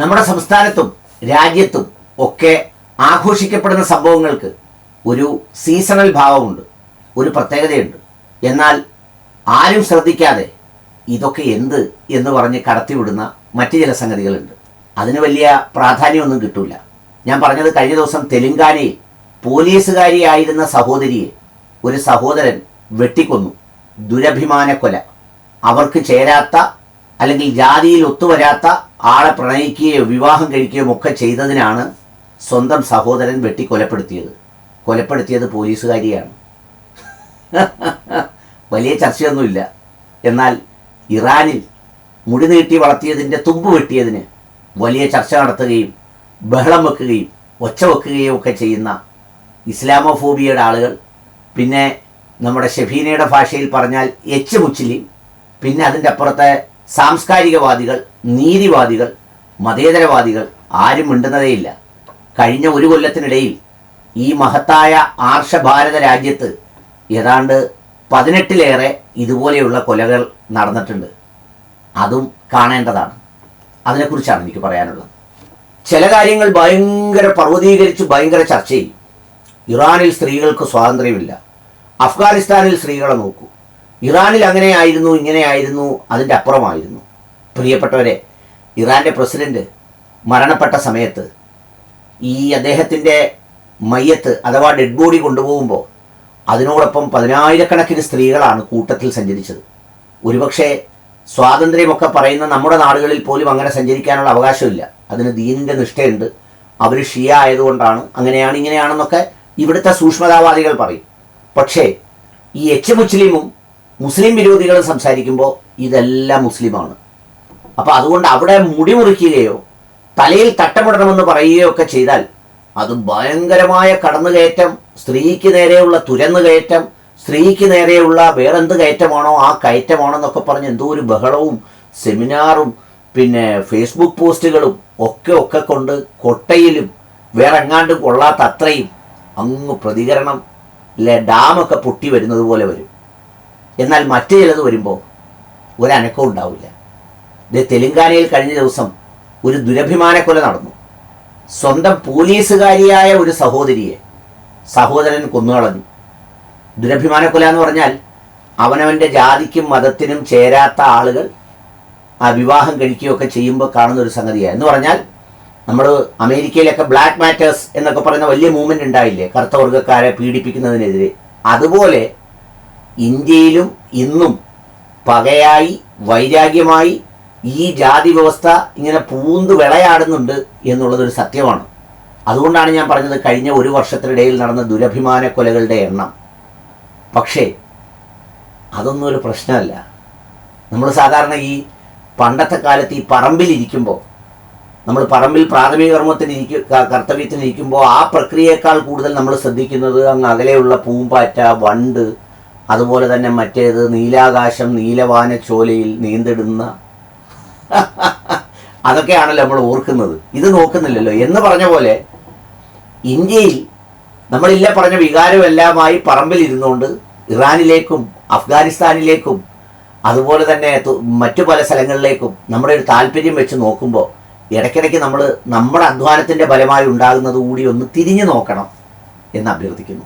നമ്മുടെ സംസ്ഥാനത്തും രാജ്യത്തും ഒക്കെ ആഘോഷിക്കപ്പെടുന്ന സംഭവങ്ങൾക്ക് ഒരു സീസണൽ ഭാവമുണ്ട് ഒരു പ്രത്യേകതയുണ്ട്. എന്നാൽ ആരും ശ്രദ്ധിക്കാതെ ഇതൊക്കെ എന്ത് എന്ന് പറഞ്ഞ് കടത്തിവിടുന്ന മറ്റു ചില സംഗതികളുണ്ട്. അതിന് വലിയ പ്രാധാന്യമൊന്നും കിട്ടില്ല ഞാൻ പറഞ്ഞത് കഴിഞ്ഞ ദിവസം തെലുങ്കാനയിൽ പോലീസുകാരിയായിരുന്ന സഹോദരിയെ ഒരു സഹോദരൻ വെട്ടിക്കൊന്നു. ദുരഭിമാന കൊല അവർക്ക് ചേരാത്ത അല്ലെങ്കിൽ ജാതിയിൽ ഒത്തുവരാത്ത ആളെ പ്രണയിക്കുകയോ വിവാഹം കഴിക്കുകയോ ഒക്കെ ചെയ്തതിനാണ് സ്വന്തം സഹോദരൻ വെട്ടി കൊലപ്പെടുത്തിയത്. കൊലപ്പെടുത്തിയത് പോലീസുകാരിയാണ്. വലിയ ചർച്ചയൊന്നുമില്ല. എന്നാൽ ഇറാനിൽ മുടി നീട്ടി വളർത്തിയതിന്റെ തുമ്പ് വെട്ടിയതിന് വലിയ ചർച്ച നടത്തുകയും ബഹളം വെക്കുകയും ഒച്ച വെക്കുകയും ഒക്കെ ചെയ്യുന്ന ഇസ്ലാമോഫോബിയയുടെ ആളുകൾ. പിന്നെ നമ്മുടെ ഷെഫീനയുടെ ഭാഷയിൽ പറഞ്ഞാൽ എച്ച് മുച്ചിലി പിന്നെ അതിന്റെ അപ്പുറത്തെ സാംസ്കാരികവാദികൾ നീതിവാദികൾ മതേതരവാദികൾ ആരും മിണ്ടുന്നതേയില്ല. കഴിഞ്ഞ ഒരു കൊല്ലത്തിനിടയിൽ ഈ മഹത്തായ ആർഷഭാരത രാജ്യത്ത് ഏതാണ്ട് പതിനെട്ടിലേറെ ഇതുപോലെയുള്ള കൊലകൾ നടന്നിട്ടുണ്ട്. അതും കാണേണ്ടതാണ്. അതിനെക്കുറിച്ചാണ് എനിക്ക് പറയാനുള്ളത്. ചില കാര്യങ്ങൾ ഭയങ്കര പർവതീകരിച്ച് ഭയങ്കര ചർച്ച ചെയ്യും ഇറാനിൽ സ്ത്രീകൾക്ക് സ്വാതന്ത്ര്യമില്ല. അഫ്ഗാനിസ്ഥാനിൽ സ്ത്രീകളെ നോക്കൂ. ഇറാനിൽ അങ്ങനെയായിരുന്നു ഇങ്ങനെയായിരുന്നു അതിന്റെ അപ്പുറമായിരുന്നു. പ്രിയപ്പെട്ടവരെ ഇറാന്റെ പ്രസിഡന്റ് മരണപ്പെട്ട സമയത്ത് ഈ അദ്ദേഹത്തിന്റെ മയ്യത്ത് അഥവാ ഡെഡ് ബോഡി കൊണ്ടുപോകുമ്പോൾ അതിനോടൊപ്പം പതിനായിരക്കണക്കിന് സ്ത്രീകളാണ് കൂട്ടത്തിൽ സഞ്ചരിച്ചത്. ഒരുപക്ഷെ സ്വാതന്ത്ര്യമൊക്കെ പറയുന്ന നമ്മുടെ നാടുകളിൽ പോലും അങ്ങനെ സഞ്ചരിക്കാനുള്ള അവകാശമില്ല. അതിന് ദീനിന്റെ നിഷ്ഠയുണ്ട്. അവർ ഷിയ ആയതുകൊണ്ടാണ് അങ്ങനെയാണ് ഇങ്ങനെയാണെന്നൊക്കെ ഇവിടുത്തെ സൂക്ഷ്മതാവാദികൾ പറയും. പക്ഷേ ഈ എച്ച് മുസ്ലിമും മുസ്ലിം വിരോധികൾ സംസാരിക്കുമ്പോൾ ഇതെല്ലാം മുസ്ലിമാണ്. അപ്പോൾ അതുകൊണ്ട് അവിടെ മുടി മുറിക്കുകയോ തലയിൽ തട്ടമിടണമെന്ന് പറയുകയോ ഒക്കെ ചെയ്താൽ അത് ഭയങ്കരമായ കടന്നുകയറ്റം സ്ത്രീക്ക് നേരെയുള്ള തുരന്നുകയറ്റം സ്ത്രീക്ക് നേരെയുള്ള വേറെന്ത് കയറ്റമാണോ ആ കയറ്റമാണോ എന്നൊക്കെ പറഞ്ഞ് എന്തോ ഒരു ബഹളവും സെമിനാറും പിന്നെ ഫേസ്ബുക്ക് പോസ്റ്റുകളും ഒക്കെ ഒക്കെ കൊണ്ട് കൊട്ടയിലും വേറെ എങ്ങാണ്ടും കൊള്ളാത്ത അത്രയും അങ്ങ് പ്രതികരണം ഡാമൊക്കെ പൊട്ടി വരുന്നത് പോലെ വരും. എന്നാൽ മറ്റു ചിലത് വരുമ്പോൾ ഒരനക്കവും ഉണ്ടാവില്ല. ഇത് തെലുങ്കാനയിൽ കഴിഞ്ഞ ദിവസം ഒരു ദുരഭിമാനക്കൊല നടന്നു. സ്വന്തം പോലീസുകാരിയായ ഒരു സഹോദരിയെ സഹോദരൻ കൊന്നുകളഞ്ഞു. ദുരഭിമാനക്കൊല എന്ന് പറഞ്ഞാൽ അവനവന്റെ ജാതിക്കും മതത്തിനും ചേരാത്ത ആളുകൾ ആ വിവാഹം കഴിക്കുകയൊക്കെ ചെയ്യുമ്പോൾ കാണുന്ന ഒരു സംഗതിയാണ് എന്ന് പറഞ്ഞാൽ നമ്മൾ അമേരിക്കയിലൊക്കെ ബ്ലാക്ക് മാറ്റേഴ്സ് എന്നൊക്കെ പറയുന്ന വലിയ മൂവ്മെന്റ് ഉണ്ടായില്ലേ? കറുത്ത വർഗക്കാരെ പീഡിപ്പിക്കുന്നതിനെതിരെ. അതുപോലെ ഇന്ത്യയിലും ഇന്നും പകയായി വൈരാഗ്യമായി ഈ ജാതി വ്യവസ്ഥ ഇങ്ങനെ പൂന്ത് വിളയാടുന്നുണ്ട് എന്നുള്ളതൊരു സത്യമാണ്. അതുകൊണ്ടാണ് ഞാൻ പറഞ്ഞത് കഴിഞ്ഞ ഒരു വർഷത്തിനിടയിൽ നടന്ന ദുരഭിമാന കൊലകളുടെ എണ്ണം. പക്ഷേ അതൊന്നും ഒരു പ്രശ്നമല്ല. നമ്മൾ സാധാരണ ഈ പണ്ടത്തെ കാലത്ത് ഈ പറമ്പിലിരിക്കുമ്പോൾ നമ്മൾ പറമ്പിൽ പ്രാഥമിക കർമ്മത്തിന് കർത്തവ്യത്തിനിരിക്കുമ്പോൾ ആ പ്രക്രിയയേക്കാൾ കൂടുതൽ നമ്മൾ ശ്രദ്ധിക്കുന്നത് അങ്ങ് അകലെയുള്ള പൂമ്പാറ്റ വണ്ട് അതുപോലെ തന്നെ മറ്റേത് നീലാകാശം നീലവാന ചോലയിൽ നീന്തിടുന്ന. അതൊക്കെയാണല്ലോ നമ്മൾ ഓർക്കുന്നത്. ഇത് നോക്കുന്നില്ലല്ലോ. എന്ന് പറഞ്ഞ പോലെ ഇന്ത്യയിൽ നമ്മളില്ല പറഞ്ഞ വികാരമെല്ലാമായി പറമ്പിൽ ഇരുന്നുകൊണ്ട് ഇറാനിലേക്കും അഫ്ഗാനിസ്ഥാനിലേക്കും അതുപോലെ തന്നെ മറ്റു പല സ്ഥലങ്ങളിലേക്കും നമ്മുടെ ഒരു താല്പര്യം വെച്ച് നോക്കുമ്പോൾ ഇടയ്ക്കിടയ്ക്ക് നമ്മൾ നമ്മുടെ അധ്വാനത്തിന്റെ ഫലമായി ഉണ്ടാകുന്നത് കൂടി ഒന്ന് തിരിഞ്ഞു നോക്കണം എന്ന് അഭ്യർത്ഥിക്കുന്നു.